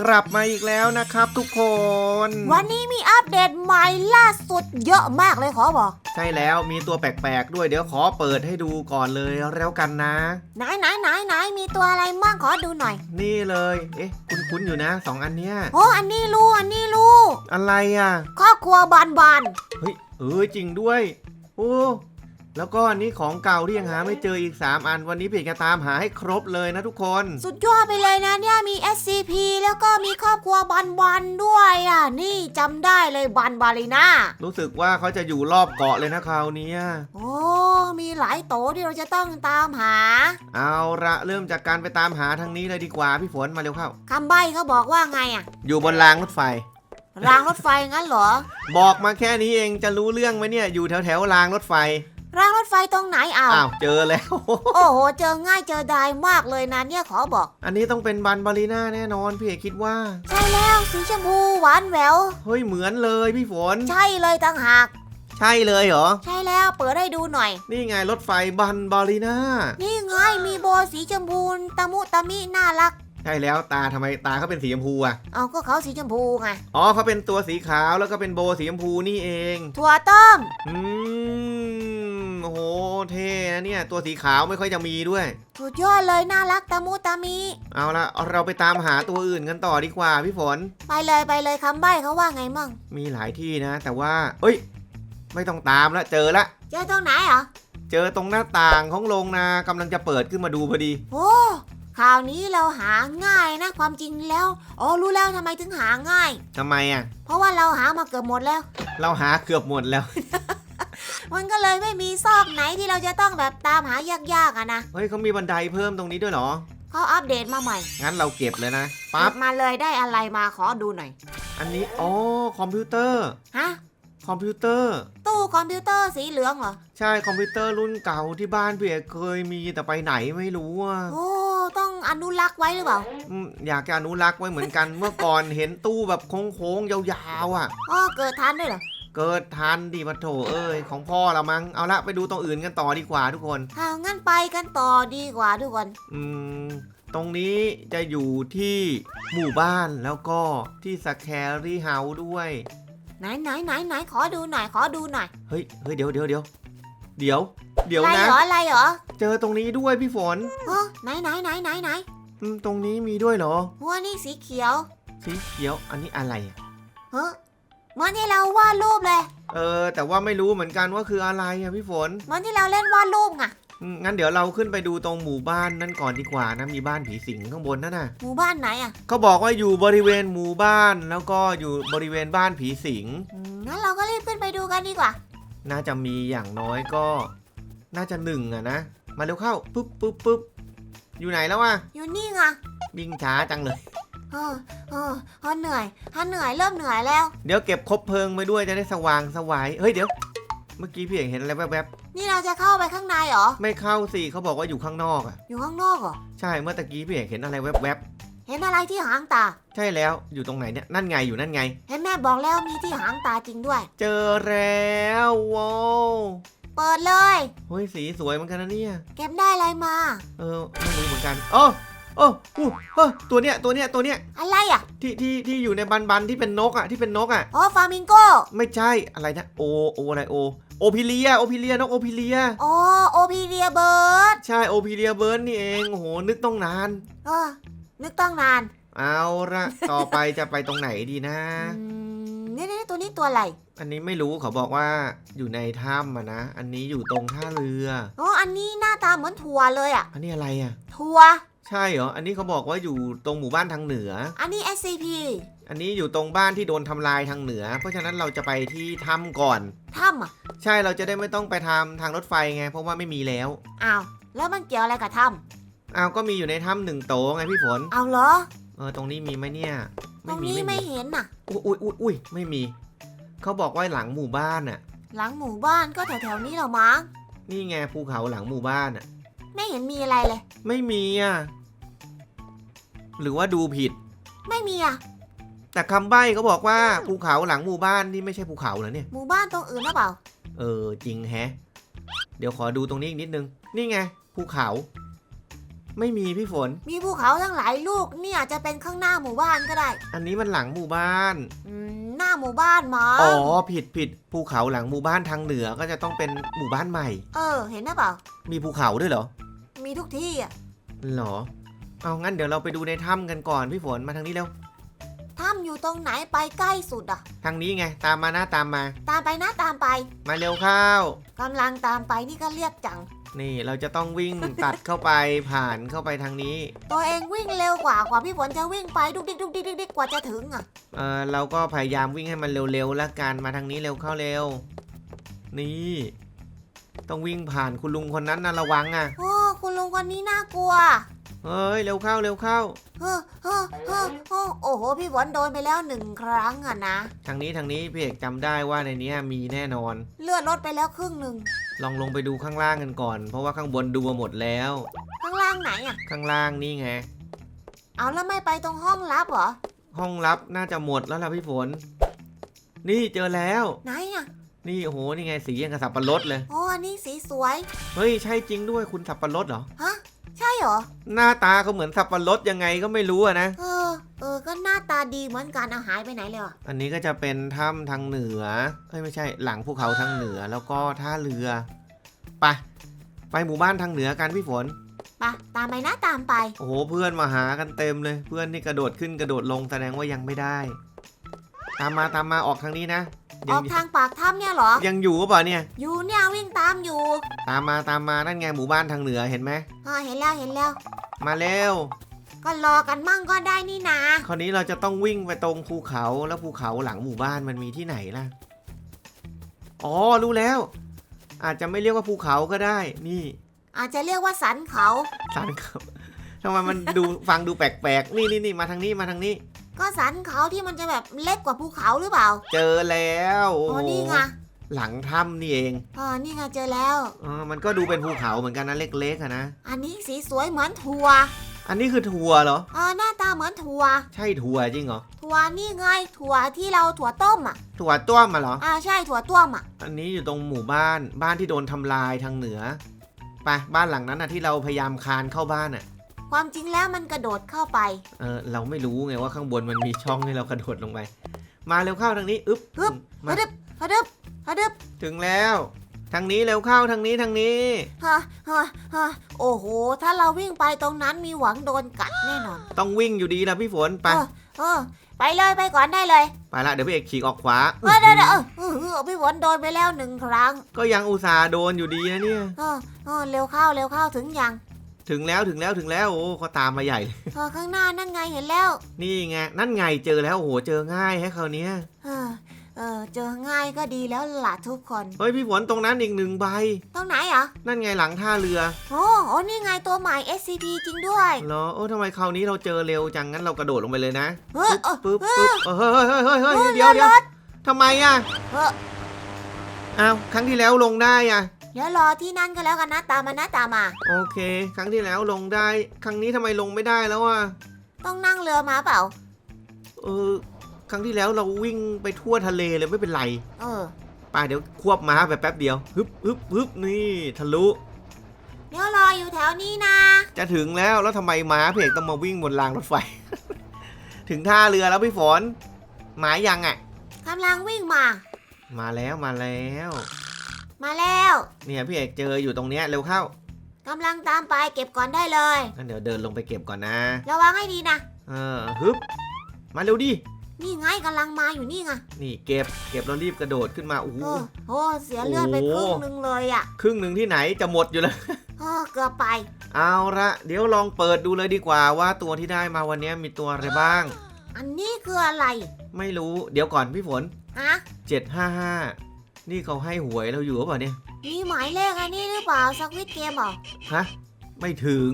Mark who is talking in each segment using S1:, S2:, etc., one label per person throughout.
S1: กลับมาอีกแล้วนะครับทุกคน
S2: วันนี้มีอัปเดตใหม่ล่าสุดเยอะมากเลยขอบอก
S1: ใช่แล้วมีตัวแปลกๆด้วยเดี๋ยวขอเปิดให้ดูก่อนเลยแล้วกันนะ
S2: ไหนไหนไหนไหนมีตัวอะไรมั่งขอดูหน่อย
S1: นี่เลย เอ๊ะ คุ้นๆอยู่นะสองอันเนี้ย
S2: โอ้อันนี้รู้อันนี้รู้
S1: อะไรอะ
S2: ครอบครัวบานบาน
S1: เฮ้ยเออจริงด้วย โอ้ แล้วก็อันนี้ของเก่าที่ยังหาไม่เจออีก 3 อัน วันนี้เพจจะตามหาให้ครบเลยนะทุกคน
S2: สุดยอดไปเลยนะเนี่ยมี SCP แล้วก็มีครอบครัวบานบานด้วยอะ นี่จำได้เลยบานบาลีนา
S1: รู้สึกว่าเขาจะอยู่รอบเกาะเลยนะคราวเนี้ย
S2: โอ้มีหลายโตที่เราจะต้องตามหา
S1: เอาละเริ่มจากการไปตามหาทางนี้เลยดีกว่าพี่ฝนมาเร็วเข้า
S2: คำใบ้เขาบอกว่าไงอะ
S1: อยู่บนรางรถไฟ
S2: รางรถไฟงั้นเหรอ
S1: บอกมาแค่นี้เองจะรู้เรื่องไหมเนี่ยอยู่แถวแถวๆรางรถไฟ
S2: รางรถไฟตรงไหนเอา
S1: อ้าวเจอแล้ว
S2: โอ้โห เจอง่ายเจอได้มากเลยนะเนี่ยขอบอก
S1: อันนี้ต้องเป็นบันบาลีน่าแน่นอนพี่เอกคิดว่า
S2: ใช่แล้วสีชมพูหวานแหวว
S1: เฮ้ยเหมือนเลยพี่ฝน
S2: ใช่เลยต่างหาก
S1: ใช่เลยเหรอ
S2: ใช่แล้วเปิดให้ดูหน่อย
S1: นี่ไงรถไฟบันบาลีน่า
S2: นี่ไงมีโบสีชมพูตะมุตะมิน่ารัก
S1: ใช่แล้วตาทำไมตาเขาเป็นสีชมพูอะ
S2: เอาก็เขาสีชมพูไง
S1: อ๋อเขาเป็นตัวสีขาวแล้วก็เป็นโบสีชมพูนี่เอง
S2: ถั่วต้ม
S1: อืม โอ้โหเท่นะเนี่ย ตัวสีขาวไม่ค่อยจะมีด้วย
S2: สุดยอดเลยน่ารักตะมุตะมิ
S1: เอาละเราไปตามหาตัวอื่นกันต่อดีกว่าพี่ฝน
S2: ไปเลยไปเลยคำใบ้เขาว่าไงมั่ง
S1: มีหลายที่นะ แต่ว่าเอ้ย ไม่ต้องตามละเจอละ
S2: เจอตรงไหนเหรอ
S1: เจอตรงหน้าต่างของโรงนากำลังจะเปิดขึ้นมาดูพอดี
S2: โอ้คราวนี้เราหาง่ายนะความจริงแล้ว อ๋อรู้แล้วทำไมถึงหาง่าย
S1: ทำไมอะ
S2: เพราะว่าเราหามาเกือบหมดแล้ว
S1: เราหาเกือบหมดแล้ว
S2: มันก็เลยไม่มีซอกไหนที่เราจะต้องแบบตามหายากๆอะนะ
S1: เฮ้ยเขามีบันไดเพิ่มตรงนี้ด้วยเหรอ
S2: เขาอัปเดตมาใหม่
S1: งั้นเราเก็บเลยนะปั๊บ
S2: มาเลยได้อะไรมาขอดูหน่อย
S1: อันนี้อ๋อคอมพิวเตอร์
S2: ฮะ
S1: คอมพิวเตอร์
S2: ตู้คอมพิวเตอร์สีเหลืองเหรอ
S1: ใช่คอมพิวเตอร์รุ่นเก่าที่บ้านพี่เอกเคยมีแต่ไปไหนไม่รู้อะ
S2: โอ้ ต้องอนุรักษ์ไว้หรือเปล่า
S1: อืมอยากจะอนุรักษ์ไว้เหมือนกัน เมื่อก่อนเห็นตู้แบบโค้งๆยาวๆอะ
S2: อ๋อเกิดทันด้วยเหรอ
S1: เกิดทันดิปะโถเอ้ยของพ่อละมั้งเอาละไปดูตรงอื่นกันต่อดีกว่าทุกคน
S2: ถ้างั้นไปกันต่อดีกว่าทุกคน
S1: อืมตรงนี้จะอยู่ที่หมู่บ้านแล้วก็ที่สแครี่เฮาส์ด้วย
S2: ไหนไหนไหนไหนขอดูหน่อยขอดูหน่อย
S1: เฮ้ยเฮ้ยเดี๋ยวเดี๋ยวเดี๋ยวเดี๋ยวเดี๋ยว
S2: อะไร
S1: นะ
S2: เหรออะไรเหรอ
S1: เจอตรงนี้ด้วยพี่ฝน
S2: เออไหนไหนไหนไหนไหน
S1: อืมตรงนี้มีด้วยเหรอ
S2: หัวนี่สีเขียว
S1: สีเขียวอันนี้อะไรอะ
S2: เฮ้เห มือนที่เราวาดรูปเลย
S1: เออ แต่ว่าไม่รู้เหมือนกันว่าคืออะไรอะพี่ฝน
S2: เหมือนที่เราเล่นวาดรูปไง
S1: อืมงั้นเดี๋ยวเราขึ้นไปดูตรงหมู่บ้านนั่นก่อนดีกว่านะ มีบ้านผีสิงข้างบนนั่นน่ะ
S2: หมู่บ้านไหนอะ
S1: เขาบอกว่าอยู่บริเวณหมู่บ้าน แล้วก็อยู่บริเวณบ้านผีสิง
S2: อืมงั้นเราก็รีบขึ้นไปดูกันดีกว่า
S1: น่าจะมีอย่างน้อยก็ น่าจะหนึ่งอะนะ มาเร็วเข้าปุ๊บปุ๊บปุ๊บอยู่ไหนแล้ววะ
S2: อยู่นี่ไง
S1: วิ่งช้าจังเลย
S2: เออเออเออเหนื่อยถ้าเหนื่อยเริ่มเหนื่อยแล้ว
S1: เดี๋ยวเก็บคบเพลิงไปด้วยจะได้สว่างสวายเฮ้ยเดี๋ยว เมื่อกี้พี่เอกเห็นอะไรแวบ
S2: นี่เราจะเข้าไปข้างในเหรอ
S1: ๆไม่เข้าสิเขาบอกว่าอยู่ข้างนอกอะ
S2: อยู่ข้างนอกเหรอ
S1: ใช่เมื่อตะกี้พี่เอกเห็นอะไรแวบ
S2: เห็นอะไรที่หางตา
S1: ๆใช่แล้วอยู่ตรงไหนเนี่ยนั่นไงอยู่นั่นไง
S2: เห็นแม่บอกแล้วมีที่หางตาจริงด้วย
S1: เจอแล้วว้าว
S2: เปิดเลย
S1: เฮ้ยสีสวยเหมือนกันนะเนี่ย
S2: เก็บได้อะไรมา
S1: เออไม่รู้เหมือนกันโอ้ โอ้อู้เฮ้ยตัวเนี้ยตัวเนี้ยตัวเนี้ย
S2: อะไรอะ
S1: ที่ที่ที่อยู่ในบันบันที่เป็นนกอะที่เป็นนกอะ
S2: อ๋อฟามิงโก
S1: ไม่ใช่อะไรนะโอโออะไรโอโอพิเลียโอพิเลียนกโอพิเลีย
S2: อ๋อโอพีเรียเบิร์ด
S1: ใช่โอพิเลียเบิร์นนี่เองโอ้โหนึกต้องนาน
S2: เออนึกตั้งนาน
S1: เอาละต่อไปจะไปตรงไหนดีนะ
S2: อืมนี่นี่ตัวนี้ตัวอะไร
S1: อันนี้ไม่รู้เขาบอกว่าอยู่ในถ้ำอะนะ อันนี้อยู่ตรงท่าเรือ
S2: อ๋อ อันนี้หน้าตาเหมือนถั่วเลยอะ
S1: อันนี้อะไรอะ
S2: ถั่ว
S1: ใช่เหรอ อันนี้เขาบอกว่าอยู่ตรงหมู่บ้านทางเหนือ
S2: อันนี้ SCP
S1: อันนี้อยู่ตรงบ้านที่โดนทำลายทางเหนือ เพราะฉะนั้นเราจะไปที่ถ้ำก่อน
S2: ถ้ำอะ
S1: ใช่เราจะได้ไม่ต้องไปทำทางรถไฟไง เพราะว่าไม่มีแล้ว
S2: อ้าวแล้วมันเกี่ยวอะไรกับถ้
S1: อ้าวก็มีอยู่ในถ้ำหนึ่งโตะไงพี่ฝนำ
S2: เอาเหรอ
S1: เออตรงนี้มีไหมเนี่ย
S2: ตรงนี้ไม่เห็นน่ะ
S1: อุ้ยอุ้ยอุ้ยอุ้ยไม่มีเขาบอกว่าหลังหมู่บ้านน่ะ
S2: หลังหมู่บ้านก็แถวๆนี้เหรอมั้ง
S1: นี่ไงภูเขาหลังหมู่บ้านน่ะ
S2: ไม่เห็นมีอะไรเลย
S1: ไม่มีอะ หรือว่าดูผิด
S2: ไม่มีอะ
S1: แต่คำใบ้เขาบอกว่าภูเขาหลังหมู่บ้านนี่ไม่ใช่ภูเขาเหรอเนี่ย
S2: หมู่บ้านตรงอื่นหรือเปล่า
S1: เออจริงแฮะ เดี๋ยวขอดูตรงนี้อีกนิดนึง นี่ไงภูเขา ไม่มีพี่ฝน
S2: มีภูเขาทั้งหลายลูกนี่อาจจะเป็นข้างหน้าหมู่บ้านก็ได้
S1: อันนี้มันหลังหมู่บ้าน
S2: อืมหน้าหมู่บ้านหมอ
S1: อ๋อผิดผิดภูเขาหลังหมู่บ้านทางเหนือก็จะต้องเป็นหมู่บ้านใหม่
S2: เออ เห็นหรือเปล่า
S1: มีภูเขาด้วยเหรอ
S2: มีทุกที่อะ
S1: หรอ เอางั้นเดี๋ยวเราไปดูในถ้ำกันก่อนพี่ฝนมาทางนี้เร็ว
S2: ถ้ำอยู่ตรงไหนไปใกล้สุดอะ
S1: ทางนี้ไงตามมาหน้าตามมา
S2: ตามไปนะตามไป
S1: มาเร็วเข้าว
S2: กำลังตามไปนี่ก็เรียกจัง
S1: นี่เราจะต้องวิ่ง ตัดเข้าไปผ่านเข้าไปทางนี้
S2: ตัวเองวิ่งเร็วกว่ากว่าพี่ฝนจะวิ่งไปดุกดิกดุกดิกดุกดิกกว่าจะถึงอะ
S1: เออเราก็พยายามวิ่งให้มันเร็วๆแล้วกันมาทางนี้เร็วเข้าเร็ว นี่ ต้องวิ่งผ่านคุณลุงคนนั้นนะระวังอะ
S2: โอ้คุณลุงคนนี้น่ากลัว
S1: เฮ้ยเร็วเข้าเร็วเข้า
S2: เฮ้อเฮ้อเฮ้อเฮ้อโอ้โห พี่ฝนโดนไปแล้วหนึ่งครั้งอะนะ
S1: ทางนี้ทางนี้พี่เอกจำได้ว่าในเนี้ยมีแน่นอน
S2: เลือดลดไปแล้วครึ่งหนึ่ง
S1: ลองลงไปดูข้างล่างกันก่อน เพราะว่าข้างบนดูมาหมดแล้ว
S2: ข้างล่างไหนอะ
S1: ข้างล่างนี่ไง
S2: เอาแล้วไม่ไปตรงห้องลับเหรอ
S1: ห้องลับน่าจะหมดแล้วล่ะพี่ฝน นี่เจอแล้ว
S2: ไหนอะ
S1: นี่โอ้โหนี่ไงสีอย่างกับสับปะรดเลย
S2: โอ้อันนี้สีสวย
S1: เฮ้ยใช่จริงด้วยคุณสับปะรดเหรอ
S2: ฮะใช่ เหรอ
S1: หน้าตาเขาเหมือนสับปะรดยังไงก็ไม่รู้อะนะ
S2: เออ เออ ก็หน้าตาดีเหมือนกันเอาหายไปไหนเลยอะ
S1: อันนี้ก็จะเป็นถ้ำทางเหนือ เอ้ยไม่ใช่หลังภูเขาทางเหนือแล้วก็ท่าเรือ ไป ไปหมู่บ้านทางเหนือกันพี่ฝน
S2: ไปตามไปนะตามไป
S1: โอ้โหเพื่อนมาหากันเต็มเลย เพื่อนนี่กระโดดขึ้นกระโดดลงแสดงว่ายังไม่ได้ ตามมาตามมาออกทางนี้นะ
S2: อ
S1: ยั
S2: อกทางปากถ้ำเนี่ยเหรอ
S1: ยังอยู่หรือเปล่าเนี่ย
S2: อยู่เนี่ยวิ่งตามอยู่
S1: ตามมาตามมานั่นไงหมู่บ้านทางเหนือเห็นไหม
S2: อ่าเห็นแล้วเห็นแล้ว
S1: มาเร็ว
S2: ก็รอกันมั่งก็ได้นี่นา
S1: คราวนี้เราจะต้องวิ่งไปตรงภูเขาแล้วภูเขาหลังหมู่บ้านมันมีที่ไหนล่ะอ๋อรู้แล้ว อาจจะไม่เรียกว่าภูเขาก็ได้ นี่
S2: อาจจะเรียกว่าสันเขา
S1: สันเขาทำไมมันดู ฟังดูแปลกๆนี่นี่นี่มาทางนี้มาทางนี้
S2: ก็สันเขาที่มันจะแบบเล็กกว่าภูเขาหรือเปล่า
S1: เจอแล้วโอ้
S2: อ๋อ
S1: โห
S2: นี่ไง
S1: หลังถ้ำนี่เอง
S2: อ๋อนี่ไงเจอแล้ว
S1: เออมันก็ดูเป็นภูเขาเหมือนกันนะเล็กๆอะนะ
S2: อันนี้สีสวยเหมือนถั่ว
S1: อันนี้คือถั่วเหรอ
S2: เออหน้าตาเหมือนถั่ว
S1: ใช่ถั่วจริงเหรอ
S2: ถั่วนี่ไงถั่วที่เราถั่วต้มอะ
S1: ถั่วต้วมมาเหรอ
S2: อ่าใช่ถั่วต้มอะ
S1: อันนี้อยู่ตรงหมู่บ้านบ้านที่โดนทำลายทางเหนือไปบ้านหลังนั้นนะที่เราพยายามคานเข้าบ้านอะ
S2: ความจริงแล้วมันกระโดดเข้าไป
S1: เออเราไม่รู้ไงว่าข้างบนมันมีช่องให้เรากระโดดลงไป มาเร็วเข้าทางนี้อึ๊บ
S2: ฮึบ
S1: มา
S2: ฮะดึบฮะดึบฮะดึบ
S1: ถึงแล้ว ทางนี้เร็วเข้าทางนี้ทางนี้
S2: ฮะฮะฮะโอ้โห ถ้าเราวิ่งไปตรงนั้นมีหวังโดนกัดแน่นอน
S1: ต้องวิ่งอยู่ดีละพี่ฝนไป
S2: เออเออไปเลยไปก่อนได้เลย
S1: ไปละเดี๋ยวพี่เอกฉีกออกขวา
S2: เออเดี๋ยวเดี๋ยวเออเออเออพี่ฝนโดนไปแล้วหนึ่งครั้ง
S1: ก็ยังอุตส่าห์โดนอยู่ดีนะเนี่ย
S2: เออเออเร็วเข้าเร็วเข้าถึงยัง
S1: ถึงแล้วถึงแล้วถึงแล้วโอ้เขาตามมาใหญ่เลย
S2: เออข้างหน้านั่นไงเห็นแล้ว
S1: นี่ไงนั่นไงเจอแล้วโอ้โหเจอง่ายให้คราวเนี้ย
S2: เออเออเจอง่ายก็ดีแล้วล่ะทุกคน
S1: เฮ้ยพี่ฝนตรงนั้นอีกหนึ่งใบ
S2: ตรงไหนอะ
S1: นั่นไงหลังท่าเรือ
S2: โอ้โอ้นี่ไงตัวใหม่ SCP จริงด้วย
S1: เหรอโอ้ทำไมคราวนี้เราเจอเร็วจังงั้นเรากระโดดลงไปเลยนะ
S2: เฮ้ยเออ
S1: ปึ๊บ
S2: เอ
S1: ปึ๊
S2: อบ
S1: เออเฮ้ยเฮ้ยเฮ้ยเฮ้ยเฮ้ย
S2: เฮ้ย
S1: เดี๋ยว
S2: เรือ
S1: เดี๋ยว
S2: รถ
S1: ทำไมอะ
S2: เออ
S1: อ้าวครั้งที่แล้วลงได้อะ
S2: เดี๋ยวรอที่นั่นก็แล้วกันนะตามมานะตามมา
S1: โอเค ครั้งที่แล้วลงได้ ครั้งนี้ทำไมลงไม่ได้แล้วอะ
S2: ต้องนั่งเรือมาเปล่า
S1: เออ ครั้งที่แล้วเราวิ่งไปทั่วทะเลเลยไม่เป็นไร
S2: เออ
S1: ไป่าเดี๋ยวควบม้าไปแป๊บเดียวฮึบฮึบฮึบนี่ทะลุ
S2: เดี๋ยวรออยู่แถวนี้นะ
S1: จะถึงแล้วแล้วทำไมม้าเพกต้องมาวิ่งบนรางรถไฟ ถึงท่าเรือแล้วพี่ฝนหมายยังอะ
S2: กำลังวิ่งมา
S1: มาแล้วมาแล้ว
S2: มาแล้ว
S1: เนี่ยพี่เอกเจออยู่ตรงเนี้ยเร็วเข้ากำ
S2: ลังตามไปเก็บก่อนได้เลย
S1: งั้นเดี๋ยวเดินลงไปเก็บก่อนนะ
S2: ระวังให้ดีนะ
S1: เออฮึบมาเร็วดิ
S2: นี่ไงกำลังมาอยู่นี่ไง
S1: นี่เก็บเก็บแล้วรีบกระโดดขึ้นมาโอ้โห
S2: เออโอ้เสียเลือดไป
S1: โอ้
S2: ครึ่งหนึงเลยอะ
S1: ครึ่งหนึ่งที่ไหนจะหมดอยู่แล้ว
S2: เออเกือบไป
S1: เอาละเดี๋ยวลองเปิดดูเลยดีกว่าว่าตัวที่ได้มาวันนี้มีตัวอะไรบ้าง
S2: อันนี้คืออะไร
S1: ไม่รู้เดี๋ยวก่อนพี่ฝน
S2: ฮะ
S1: 755 นี่เขาให้หวยเราอยู่หรือเปล่าเนี่ย
S2: มีหมายเลขอันนี้หรือเปล่าสควิตเกมเหรอ
S1: ฮะ ไม่ถึง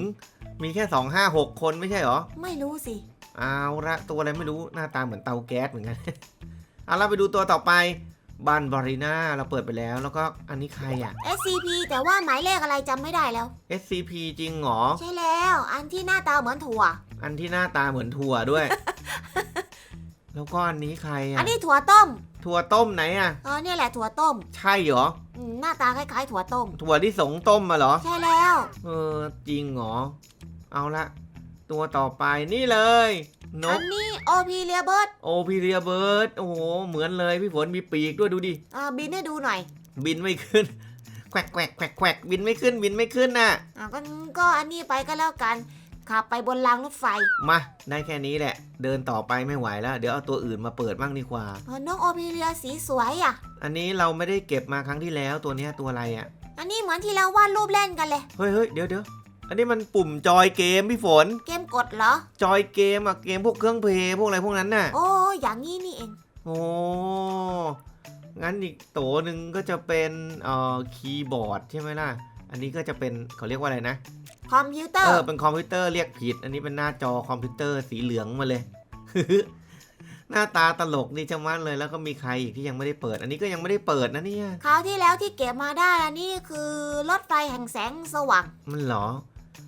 S1: มีแค่ 256 คนไม่ใช่เหรอ
S2: ไม่รู้สิ
S1: เอาละตัวอะไรไม่รู้หน้าตาเหมือนเตาแก๊สเหมือนกัน เอาละไปดูตัวต่อไปบันบาริน่าเราเปิดไปแล้ว แล้วก็อันนี้ใครอะ
S2: SCP แต่ว่าหมายเลขอะไรจำไม่ได้แล้ว
S1: SCP จริงเหรอ
S2: ใช่แล้ว อันที่หน้าตาเหมือนถั่ว
S1: อันที่หน้าตาเหมือนถั่วด้วย แล้วก็อันนี้ใคร
S2: อั
S1: อะ
S2: นนี้ถั่วต้ม
S1: ถั่วต้มไหนอะ
S2: เออเนี่ยแหละถั่วต้ม
S1: ใช่เหรอ
S2: อืมหน้าตาคล้ายๆถั่วต้ม
S1: ถั่วที่สงต้มมาเหรอ
S2: ใช่แล้ว
S1: เออ จริงเหรอ เอาละ ตัวต่อไปนี่เลย น
S2: อั
S1: ก
S2: นนี้โอพีเลียเบิร์ด
S1: โอพีเรียเบิร์ดโอ้โห เหมือนเลยพี่ฝนมีปีกด้วยดูดิ
S2: อ่าบินให้ดูหน่อย
S1: บินไม่ขึ้น แควกแควกแควกแควกบินไม่ขึ้นบินไม่ขึ้นน่ะ
S2: อ่าก็ก็อันนี้ไปก็แล้วกัน ขับไปบนรางรถไฟ
S1: มาได้แค่นี้แหละ เดินต่อไปไม่ไหวแล้ว เดี๋ยวเอาตัวอื่นมาเปิดบ้างดีกว่า
S2: เออนกโอพีเลียสีสวยอะ
S1: อันนี้เราไม่ได้เก็บมาครั้งที่แล้วตัวเนี้ยตัวอะไรอะ่ะ
S2: อันนี้เหมือนที่เราวาดรูปเล่นกันเลย
S1: เฮ้ยเฮ้ยเดี๋ยวเดี๋ยวอันนี้มันปุ่มจอยเกมพี่ฝน
S2: เกมกดเหรอ
S1: จอยเกมอะเกมพวกเครื่องเพลย์พวกอะไรพวกนั้นน่ะ
S2: โอ้อย่างนี้นี่เอง
S1: โอ้งั้นอีกโตวหนึ่งก็จะเป็นเอ่อคีย์บอร์ดใช่ไหมล่ะ อันนี้ก็จะเป็นเขาเรียกว่าอะไรนะ
S2: คอมพิวเตอ
S1: เอ
S2: ร์
S1: อเป็นคอมพิวเตอร์เรียกผิด อันนี้เป็นหน้าจอคอมพิวเตอร์สีเหลืองมาเลย หน้าตาตลกดีจังมัดเลยแล้วก็มีใครอีกที่ยังไม่ได้เปิด อันนี้ก็ยังไม่ได้เปิดนะเนี่ย
S2: คราวที่แล้วที่เก็บมาได้อันนี้คือรถไฟแห่งแสงสว่าง
S1: มันเหรอ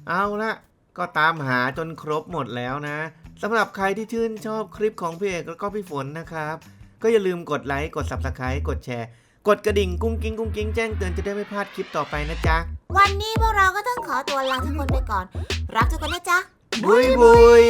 S1: เอาละก็ตามหาจนครบหมดแล้วนะสำหรับใครที่ชื่นชอบคลิปของพี่เอกแล้วก็พี่ฝนนะครับ ก็อย่าลืมกดไลค์ กด subscribe กดแชร์ กดกระดิ่งกุ้งกิ้งกุ้งกิ้งแจ้งเตือนจะได้ไม่พลาดคลิปต่อไปนะจ๊ะ
S2: วันนี้พวกเราก็ต้องขอตัวลาทุกคนไปก่อน รักทุกคนนะจ๊ะ
S1: บุยบุย